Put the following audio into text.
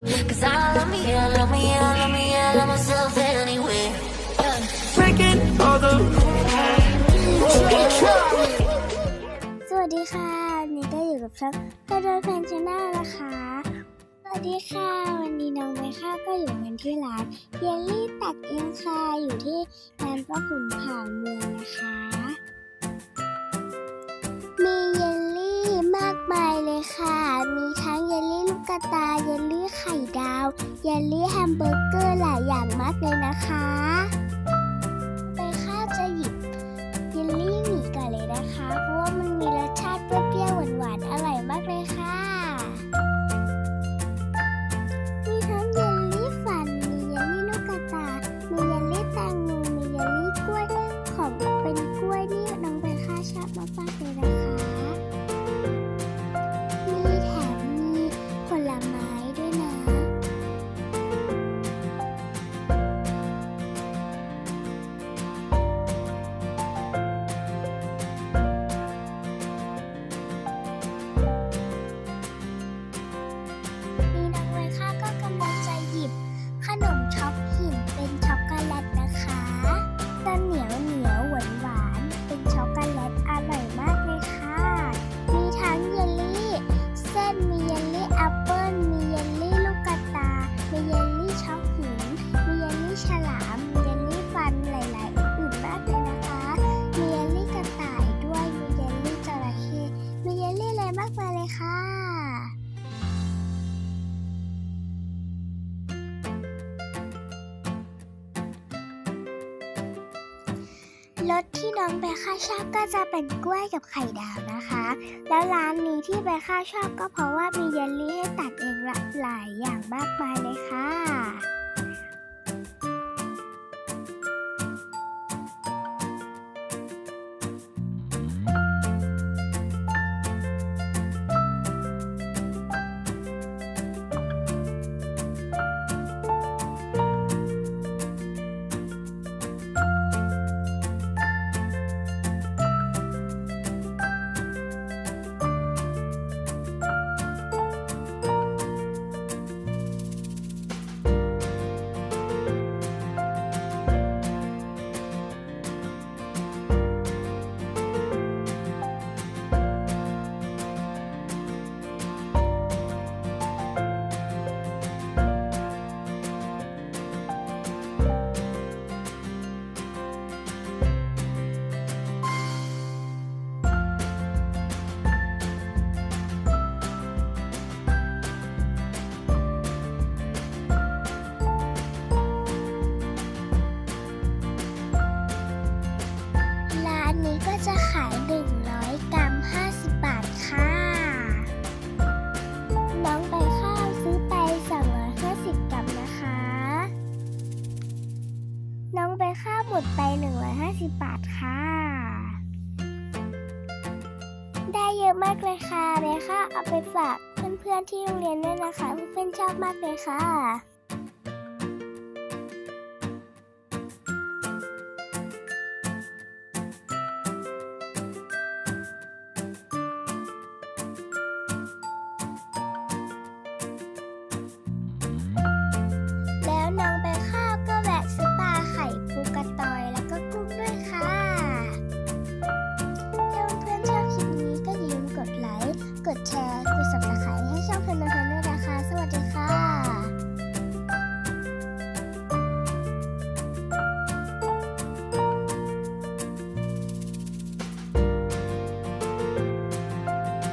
Cause I love me, I love me, I love me, I love myself anyway. Yeah. breaking all the สวัสดีค่ะวันนี้ก็อยู่กับช่องกระโดดแฟนชาแนลนะคะ สวัสดีค่ะ วันนี้น้องไมค่าก็อยู่กันที่ร้านเยลลี่ตักเองค่ะอยู่ที่ร้านป้าขุนผ่านเมืองนะคะ มีเยลลี่มากมายเลยค่ะ มีทั้งเยลลี่ลู กระตายเยลลี่ไข่ดาว เยลลี่แฮมเบอร์เกอร์หลายอย่างมากเลยนะคะ รสที่น้องเบค่าชอบก็จะเป็นกล้วยกับไข่ดาวนะคะ แล้วร้านนี้ที่เบค่าชอบก็เพราะว่ามีเยลลี่ให้ตัดเองหลายอย่างมากมายเลยค่ะ ดไป 150 บาทค่ะ ได้เยอะมากเลยค่ะเบค่ะ เอาไปฝากเพื่อนๆที่โรงเรียนด้วยนะคะ เพื่อนๆชอบมากเลยค่ะ Yucatan.